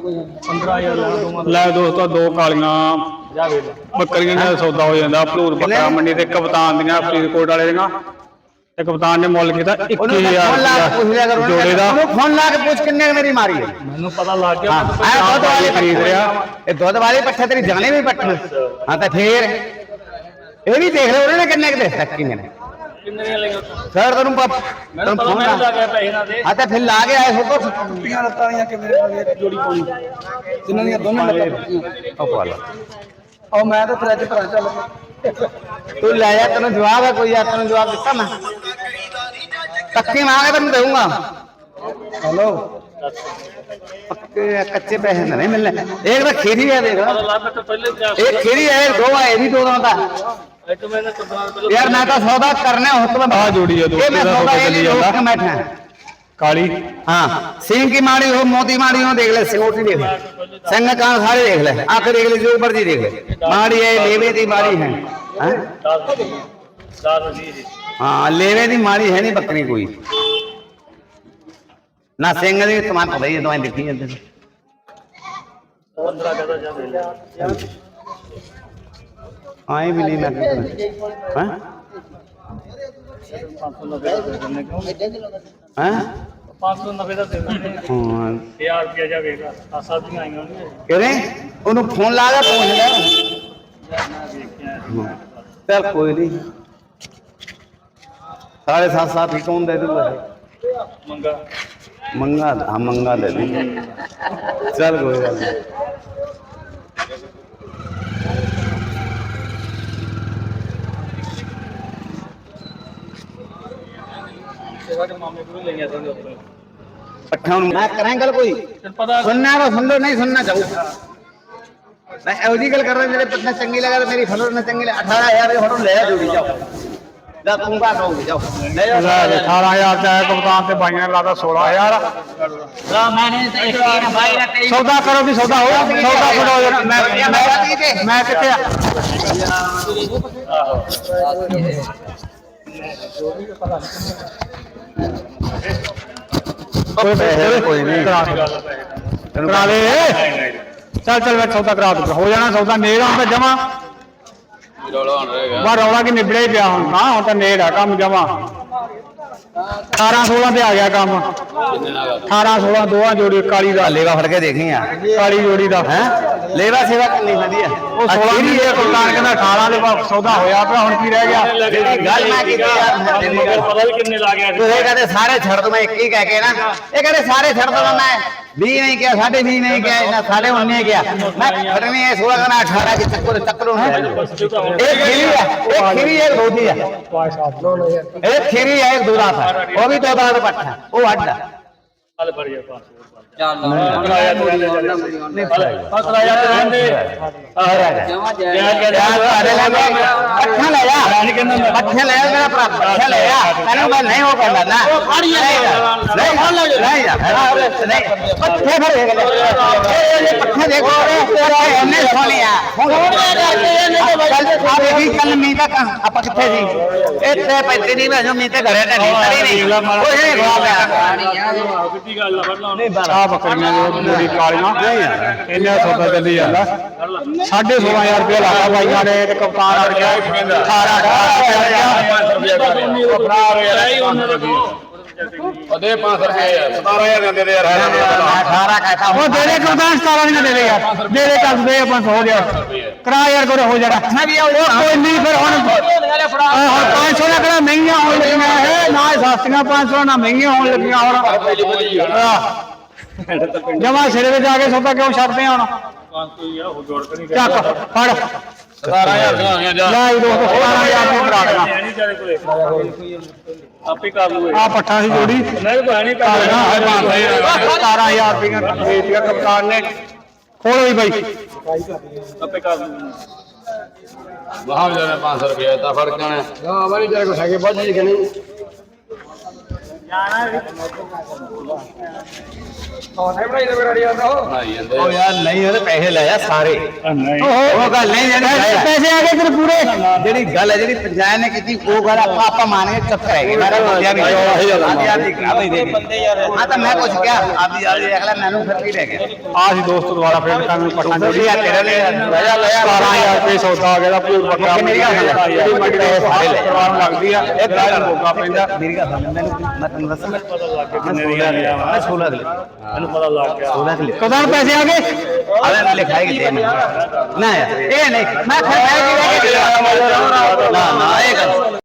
15000 ਲੈਣਾ ਦੋਵਾਂ ਲੈ ਦੋਸਤੋ ਦੋ ਕਾਲੀਆਂ ਜਾਵੇ ਬੱਕਰੀਆਂ ਦਾ ਸੌਦਾ ਹੋ ਜਾਂਦਾ ਭਲੂਰ ਬੱਕਰਾ ਮੰਡੀ ਤੇ ਕਪਤਾਨ ਦੀਆਂ ਫਰੀਦਕੋਟ ਵਾਲੇ ਦੀਆਂ। ਤੇ ਕਪਤਾਨ ਨੇ ਮੁੱਲ ਕੀਤਾ ਉਹਨੂੰ ਫੋਨ ਲਾ ਕੇ ਪੁੱਛ ਲਿਆ ਕਰੋ 21000 ਜੋੜੇ ਦਾ। ਫੋਨ ਲਾ ਕੇ ਪੁੱਛ ਕਿੰਨੇ ਕੁ ਮੇਰੀ ਮਾਰੀ ਹੈ। ਮੈਨੂੰ ਪਤਾ ਲੱਗ ਗਿਆ ਮੈਂ ਦੁੱਧ ਵਾਲੇ ਖਰੀਦ ਰਿਹਾ। ਇਹ ਦੁੱਧ ਵਾਲੇ ਪੱਠੇ ਤੇਰੀ ਜਾਣੇ ਵੀ ਪੱਠੇ ਹਾਂ ਤਾਂ ਫੇਰ। ਇਹ ਵੀ ਦੇਖ ਲੈ ਉਹਨੇ ਕਿੰਨੇ ਕੁ ਦੇ ਸੱਕੀ ਨੇ। ਕਿੰਨੇ ਦੀਆਂ ਲਈਆਂ ਸਰ ਤੈਨੂੰ ਪਾ ਮੈਨੂੰ ਤੈਨੂੰ ਪਤਾ ਲਾ ਲੱਗ ਗਿਆ ਪੈਸੇ ਨਾ ਦੇ। ਹਾਂ ਤਾਂ ਫਿਰ ਲਾ ਕੇ ਆਏ ਹੋ ਕੋ ਟੁੱਟੀਆਂ ਲੱਤਾਂ ਦੀਆਂ ਕਿਵੇਂ ਜੋੜੀ ਪਾਉਣੀ। ਜਿਨ੍ਹਾਂ ਦੀਆਂ ਦੋਨੋਂ ਲੱਤਾਂ ਟੁੱਟੀਆਂ। ਉਹ ਪਾਲਾ ਉਹ ਮੈਂ ਤਾਂ ਫਰਿੱਜ ਭਰਾ ਚੱਲ। ਤੂੰ ਲੈ ਜਾ ਤੈਨੂੰ ਜਵਾਬ ਹੈ ਕੋਈ ਆ ਤੈਨੂੰ ਜਵਾਬ ਦਿੱਤਾ ਮੈਂ। ਕੱਚੇ ਮੰਗੇ ਤੈਨੂੰ ਦੇਊਂਗਾ। ਹਲੋ। ਪੱਕੇ ਕੱਚੇ ਪੈਸੇ ਤਾਂ ਨਹੀਂ ਮਿਲਨੇ ਇੱਕ ਤਾਂ ਖੀਰੀ ਹੈ ਦੇਖ ਇਹ ਖੀਰੀ ਹੈ ਇਹ ਦੋ ਹੈ ਇਹ ਵੀ ਦੋ ਦਾ ਯਾਰ ਮੈਂ ਤਾਂ ਸੌਦਾ ਕਰਨਾ ਹੁਕਮ ਆਹ ਜੋੜੀ ਹੈ ਦੋ ਇਹ ਮੈਂ ਇਹਦਾ ਸੌਦਾ ਇਹ ਚੱਲੀ ਨਹੀਂ ਜਾਂਦਾ। ਰੋਕ ਕੇ ਬੈਠਾ ਕਾਲੀ। ਹਾਂ ਸਿੰਘ ਕੀ ਮਾੜੀ ਹੋ ਮੋਤੀ ਮਾੜੀ ਹੋ ਦੇਖ ਲੈ ਸਿਓਟੀ ਦੇਖ ਲੈ। ਸਿੰਘ ਕਾਨ ਸਾਰੇ ਦੇਖ ਲੈ ਅੱਖ ਦੇਖ ਲੈ ਜੋ ਮਰਜ਼ੀ ਦੇਖ ਲੈ। ਮਾੜੀ ਹੈ। ਲੇਵੇ ਦੀ ਮਾੜੀ ਹੈ ਹੈਂ? 10 10 20 ਜੀ ਹਾਂ ਲੇਵੇ ਦੀ ਮਾੜੀ ਹੈ ਨਹੀਂ ਬੱਕਰੀ ਕੋਈ ਨਾ ਸਿੰਘ ਦੀ ਤੁਮਾਂ ਪਤਾ ਹੀ ਜਦੋਂ ਦੇਖੀ ਜਾਂਦੇ। ਨੇ 15 ਕਹਦਾ ਜਾਵੇ ਆਏ ਵੀ ਨਹੀਂ ਮੈਂ ਹੈ? 590 ਦਾ ਦੇ ਦਿੰਦੇ ਕਿਉਂ? ਹੈ 590 ਦਾ ਦੇ ਦਿੰਦੇ। ਹਾਂ। 1000 ਰੁਪਇਆ ਜਾਵੇਗਾ ਆ ਸਾਡੀਆਂ ਆਈਆਂ ਨੇ ਕਿਹੜੇ ਉਹਨੂੰ ਫੋਨ ਲਾ ਕੇ ਪੁੱਛ ਲੈ। ਚੱਲ ਕੋਈ ਨਹੀਂ। ਸਾਢੇ ਸੱਤ ਸੱਤ ਹੀ ਕੌਣ ਦੇ ਦੂਗਾ? ਮੰਗਾ। ਮੰਗਾ ਹਾਂ ਮੰਗਾ ਦੇ ਦੇ ਚੱਲ ਕੋਈ ਗੱਲ ਨਹੀਂ ਸੇਵਾ ਦੇ ਮਾਮੇ ਕੋਲ ਲਈਆਂ ਸੀ ਉੱਪਰ ਪੱਠਾ ਨੂੰ ਮੈਂ ਕਰਾਂ ਗੱਲ ਕੋਈ ਤੈਨੂੰ ਪਤਾ ਸੁਣਨਾ ਹੈ ਸੁਣ ਲੋ ਨਹੀਂ ਸੁਣਨਾ ਚਾਹੂ ਮੈਂ ਇਹੋ ਜਿਹੀ ਗੱਲ ਕਰ ਰਿਹਾ ਜਿਹੜੇ ਪੱਠਾ ਚੰਗੀ ਲੱਗਾ ਤੇ ਮੇਰੀ ਦੇ ਲੈ ਤੂੰ ਕਹੋਗੇ ਜਾਓ। ਲੈ ਜਾਓ ਲੈ ਵੀ 18000 ਚ ਆਇਆ ਕਪਤਾਨ ਤੇ ਬਾਈਆਂ ਨੇ ਲਾਦਾ 16000 ਲਾ ਮੈਨੇ ਤਾਂ ਇੱਕ ਹੀ ਨਾ ਬਾਈ ਨਾ ਤੇਰੀ ਸੌਦਾ ਕਰੋ ਵੀ ਸੌਦਾ ਹੋ ਸੌਦਾ ਕਰੋ ਮੈਂ ਮੈਂ ਕਿੱਥੇ ਆ? ਕੋਈ ਪੈਸੇ ਕੋਈ ਨਹੀਂ। ਕਰਾ ਦੇ। ਚੱਲ ਚੱਲ ਮੈਂ ਸੌਦਾ ਕਰਾ ਦੂੰਗਾ ਹੋ ਜਾਣਾ ਸੌਦਾ ਨੇੜ ਹੁਣ ਤਾਂ ਜਮਾ। ਰੌਲਾ ਹੁਣ ਰਹੇਗਾ ਬਾ ਰੌਲਾ ਕੀ ਨਿਬੜਿਆ ਹੀ ਪਿਆ ਹੁਣ। ਤਾਂ ਹੁਣ ਤਾਂ ਨੇੜ ਆ ਕੰਮ ਜਮਾ। 18 16 ਤੇ ਆ ਗਿਆ ਕੰਮ। 18 16 ਦੋਹਾਂ ਜੋੜੀ ਕਾਲੀ ਦਾ। ਲੇਵਾ ਫੜ ਕੇ ਦੇਖੀ ਆ। ਕਾਲੀ ਜੋੜੀ ਦਾ। ਹੈ? ਲੇਵਾ ਸੇਵਾ ਕਿੰਨੀ ਵਧੀਆ ਉਹ 16 ਦੀ ਇਹ ਕੁਲਤਾਨ ਕਹਿੰਦਾ 18 ਦੇ ਬਾਅਦ ਸੌਦਾ ਹੋਇਆ ਪਿਆ ਹੁਣ ਕੀ ਰਹਿ ਗਿਆ? ਜਿਹੜੀ ਗੱਲ ਮੈਂ ਕੀਤੀ ਯਾਰ ਗੱਲ। ਪਤਾ ਵੀ ਕਿੰਨੇ ਲਾ ਗਿਆ। ਤੁਸੀਂ ਕਹਿੰਦੇ ਸਾਰੇ ਛੱਡ ਦੋ ਮੈਂ ਇੱਕ ਹੀ ਕਹਿ ਕੇ ਨਾ। ਇਹ ਕਹਿੰਦੇ ਸਾਰੇ ਛੱਡ ਦੋ ਮੈਂ 20 ਨਹੀਂ ਕਿਹਾ ਸਾਢੇ 20 ਨਹੀਂ ਕਿਹਾ ਇਹਨਾਂ ਸਾਢੇ 19 ਕਿਹਾ। ਮੈਂ ਖੜਨੀ ਹੈ 16 ਕਨਾ 18 ਕੇ ਚੱਕਰ ਚੱਕਰ ਨੂੰ ਇਹ ਖੀਰੀ ਹੈ ਇਹ ਖੀਰੀ ਹੈ ਰੋਦੀ ਹੈ ਇਹ ਖੀਰੀ ਹੈ ਦੋ ਰਾਤ ਹੈ ਉਹ ਵੀ ਦੋ ਰਾਤ ਪੱਠਾ ਉਹ ਅੱਡ ਹੈ ਚੱਲ ਭਰ ਜਾ 500 ਚੱਲ ਕਿਰਾਇਆ ਤੇ ਰਹਿੰਦੇ ਨਹੀਂ ਆ। ਕਿਰਾਇਆ ਤੇ ਰਹਿੰਦੇ ਆ ਜਾ। ਜਾ ਤੁਹਾਡੇ ਲੈ ਜਾ। ਪੱਠੇ ਲੈ ਜਾ। ਮੇਰਾ ਭਰਾ ਲੈ ਜਾ। ਕਹਿੰਦਾ ਮੈਂ ਨਹੀਂ ਉਹ ਕਹਿੰਦਾ ਨਾ ਨਹੀਂ ਨਹੀਂ ਨਹੀਂ ਨਹੀਂ ਪੱਠੇ ਫਿਰ ਇਹ ਪੱਠੇ ਦੇਖੋ ਤੇਰਾ ਇਹਨੇ ਸੋਹਣਿਆ ਹੁਣ ਕਰਕੇ ਇਹਨੇ ਤਾਂ ਆ ਵੇਖੀ ਕੱਲ ਮੀਂਹ ਦਾ ਕਾਂ ਆਪਾਂ ਕਿੱਥੇ ਸੀ? ਇੱਥੇ ਪੈਂਦੇ ਨਹੀਂ ਮੈਂ ਜੋ ਮੀਂਹ ਤੇ ਘਰੇ ਢੱਡੀ ਤਰੀ ਨਹੀਂ। ਇਹ ਰਵਾ ਪਿਆ ਕਿੱਡੀ ਗੱਲ ਆ ਲਾ ਆ ਬੱਕਰੀਆਂ ਜੋ ਜੋੜੀ ਕਾਲੀਆਂ। ਇਹਨੇ ਸੌਦਾ ਚੱਲੀ ਜਾਂਦਾ। 16500 ਰੁਪਏ ਲਾਇਆ ਬਾਈਆਂ ਨੇ ਤੇ ਕਪਤਾਨ ਅੜ ਗਿਆ। 18 ਉਹਦੇ 500 ਰੁਪਏ ਯਾਰ 17000 ਦਿੰਦੇ ਤੇ ਯਾਰ ਅਠਾਰਾਂ ਕਹਿਤਾ ਉਹ ਦੇ ਦੇ ਕਪਤਾਨ 17 ਨਹੀਂ ਦੇ ਦੇ ਯਾਰ। ਦੇ ਦੇ ਚੱਲ ਦੇ ਆਪਾਂ ਹੋ ਗਿਆ। ਕਰਾ ਯਾਰ ਕੋਰੇ ਹੋ ਜਾਣਾ। ਨਾ ਵੀ ਉਹ ਕੋਈ ਨਹੀਂ ਫਿਰ ਹੁਣ ਆਹ ਹੁਣ 500 ਨਾ ਕਿਹੜਾ ਮਹਿੰਗੀਆਂ ਹੋਣ ਲੱਗੀਆਂ? ਇਹ ਨਾ ਇਹ ਸਸਤੀਆਂ 500 ਨਾ ਮਹਿੰਗੀਆਂ ਹੋਣ ਲੱਗੀਆਂ ਹੁਣ। ਜਮਾ ਸਿਰੇ ਤੇ ਜਾ ਕੇ ਸੌਦਾ ਕਿਉਂ ਛੱਡਦੇ ਆ ਹੁਣ? 500 ਹੀ ਆ ਉਹ ਜੋੜ ਕੇ ਨਹੀਂ ਚੱਕ ਫੜ। 17000 ਦੀਆਂ ਹੋਈਆਂ ਜਾ। ਲੈ ਇਹ ਦੋਸਤੋ 17000 ਦੀ ਕਰਾ ਦੇਣਾ ਨਹੀਂ ਤੇਰੇ ਕੋਲੇ। ਆਪੇ ਕਰ ਲੂਏ ਆ ਪੱਠਾ ਸੀ ਜੋੜੀ। ਨਹੀਂ ਕੋਈ ਨਹੀਂ ਕਰ ਹੈ 17000 ਰੁਪਏ ਦੇ ਦਿਆ ਕਪਤਾਨ ਨੇ। ਖੋਲੋ ਹੀ ਬਾਈ। ਆਪੇ ਕਰ ਲੂਏ ਵਾਹ ਜਾ 500 ਰੁਪਏ ਤਾਂ ਫ਼ਰਕ ਜਾਣਾ। ਹਾਂ ਵਾਰੀ ਜਰਾ ਕੋ ਹੈਗੇ ਬਾਜੀ ਕਿ ਨਹੀਂ ਉਹ। ਯਾਰ ਨਹੀਂ ਉਹਦੇ ਪੈਸੇ ਲੈ ਆ ਸਾਰੇ। ਉਹ ਗੱਲ ਨਹੀਂ ਜਿਹੜੀ ਗੱਲ ਹੈ। ਪੈਸੇ ਆ ਗਏ ਤੇਰੇ ਪੂਰੇ। ਜਿਹੜੀ ਗੱਲ ਹੈ ਜਿਹੜੀ ਪੰਚਾਇਤ ਨੇ ਕੀਤੀ ਉਹ ਗੱਲ ਆਪਾਂ ਆਪਾਂ ਮੰਨ ਕੇ ਚੱਕਰ ਹੈਗੇ ਮੇਰਾ ਬੋਲਿਆ ਵੀ ਦੇ ਹਾਂ ਤਾਂ ਮੈਂ ਕੁਝ ਕਿਹਾ ਆਦੀ ਆਦੀ ਅਗਲਾ ਮੈਨੂੰ ਫਿਰ ਕੀ ਰਹਿ ਗਿਆ। ਆ ਸੀ ਦੋਸਤ ਦੁਆਰਾ ਫੇਰ ਕਾਨੂੰ ਪਟਾਂ ਦੋ ਹਜ਼ਾਰ ਤੇਰਾ ਲੈ ਲੈ ਜਾ ਲੈ ਜਾ 17000 ਰੁਪਏ ਸੌਦਾ ਆ ਗਿਆ ਦਾ ਪੂਰ ਬੱਕਰਾ ਮੇਰੀ ਗੱਲ ਸੁਣ। ਜਿਹੜੀ ਮੰਡੀ ਦੇ ਸਾਰੇ ਲੈ। ਕਰਵਾਉਣ ਲੱਗਦੀ ਆ। ਇਹ ਗੱਲ ਮੋਗਾ ਪੈਂਦਾ। ਮੇਰੀ ਗੱਲ ਸੁਣ। ਮੈਨੂੰ ਤੈਨੂੰ ਦੱਸਾਂ ਮੈਂ ਪਤਾ ਲੱਗ ਗਿਆ ਕਿੰਨੇ ਦੀਆਂ ਲਿਆ ਮੈਂ 16 ਦੇ ਮੈਨੂੰ ਪਤਾ ਲੱਗ ਗਿਆ। 16 ਦੇ ਕਦੋਂ ਪੈਸੇ ਆ ਗਏ? ਅਰੇ ਮੈਂ ਲਿਖਾਈ ਕਿ ਨਾ ਯਾਰ ਇਹ ਨਹੀਂ। ਮੈਂ ਖੜਾ ਕਿ ਨਾ ਨਾ ਇਹ ਗੱਲ।